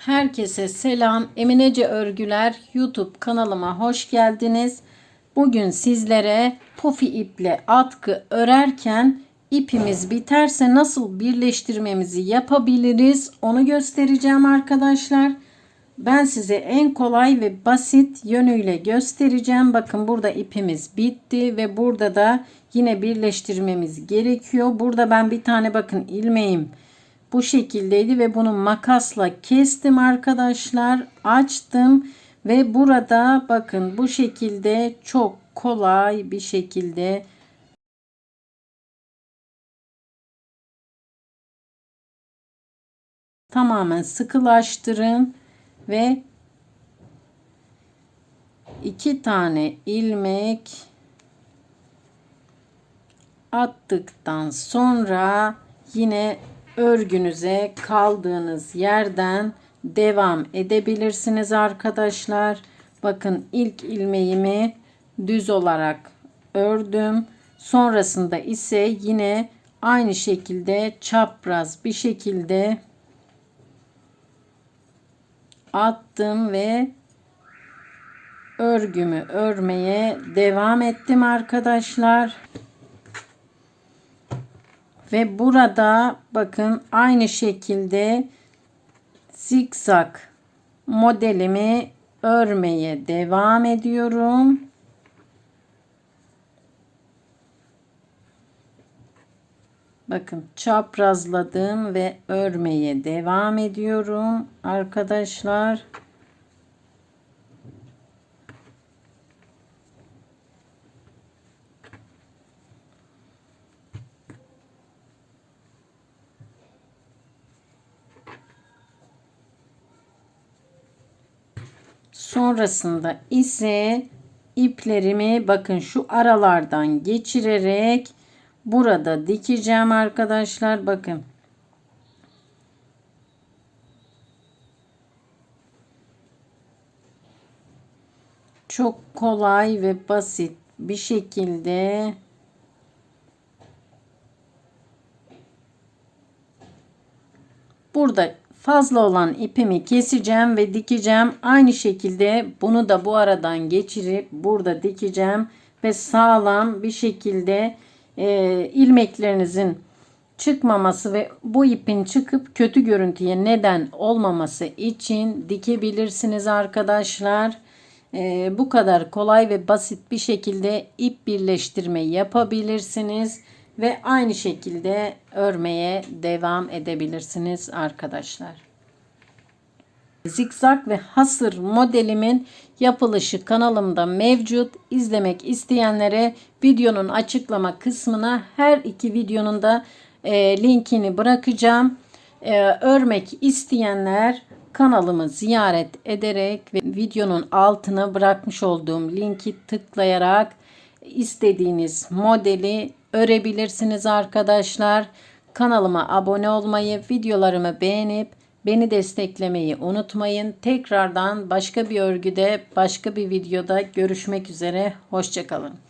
Herkese selam. Eminece Örgüler YouTube kanalıma hoş geldiniz. Bugün sizlere pofi iple atkı örerken ipimiz biterse nasıl birleştirmemizi yapabiliriz onu göstereceğim arkadaşlar. Ben size en kolay ve basit yönüyle göstereceğim. Bakın burada ipimiz bitti ve burada da yine birleştirmemiz gerekiyor. Burada ben bir tane bakın ilmeğim bu şekildeydi ve bunu makasla kestim arkadaşlar. Açtım ve burada bakın bu şekilde çok kolay bir şekilde tamamen sıkılaştırın ve iki tane ilmek attıktan sonra yine örgünüze kaldığınız yerden devam edebilirsiniz arkadaşlar. Bakın ilk ilmeğimi düz olarak ördüm. Sonrasında ise yine aynı şekilde çapraz bir şekilde attım ve örgümü örmeye devam ettim arkadaşlar. Ve burada bakın aynı şekilde zikzak modelimi örmeye devam ediyorum. Bakın çaprazladım ve örmeye devam ediyorum arkadaşlar. Sonrasında ise iplerimi bakın şu aralardan geçirerek burada dikeceğim arkadaşlar. Bakın. Çok kolay ve basit bir şekilde burada fazla olan ipimi keseceğim ve dikeceğim. Aynı şekilde bunu da bu aradan geçirip burada dikeceğim ve sağlam bir şekilde e, ilmeklerinizin çıkmaması ve bu ipin çıkıp kötü görüntüye neden olmaması için dikebilirsiniz arkadaşlar. E, bu kadar kolay ve basit bir şekilde ip birleştirme yapabilirsiniz ve aynı şekilde örmeye devam edebilirsiniz arkadaşlar. Zikzak ve hasır modelimin yapılışı kanalımda mevcut. İzlemek isteyenlere videonun açıklama kısmına her iki videonun da e, linkini bırakacağım. E, örmek isteyenler kanalımı ziyaret ederek ve videonun altına bırakmış olduğum linki tıklayarak istediğiniz modeli örebilirsiniz arkadaşlar. Kanalıma abone olmayı, videolarımı beğenip beni desteklemeyi unutmayın. Tekrardan başka bir örgüde, başka bir videoda görüşmek üzere. Hoşçakalın.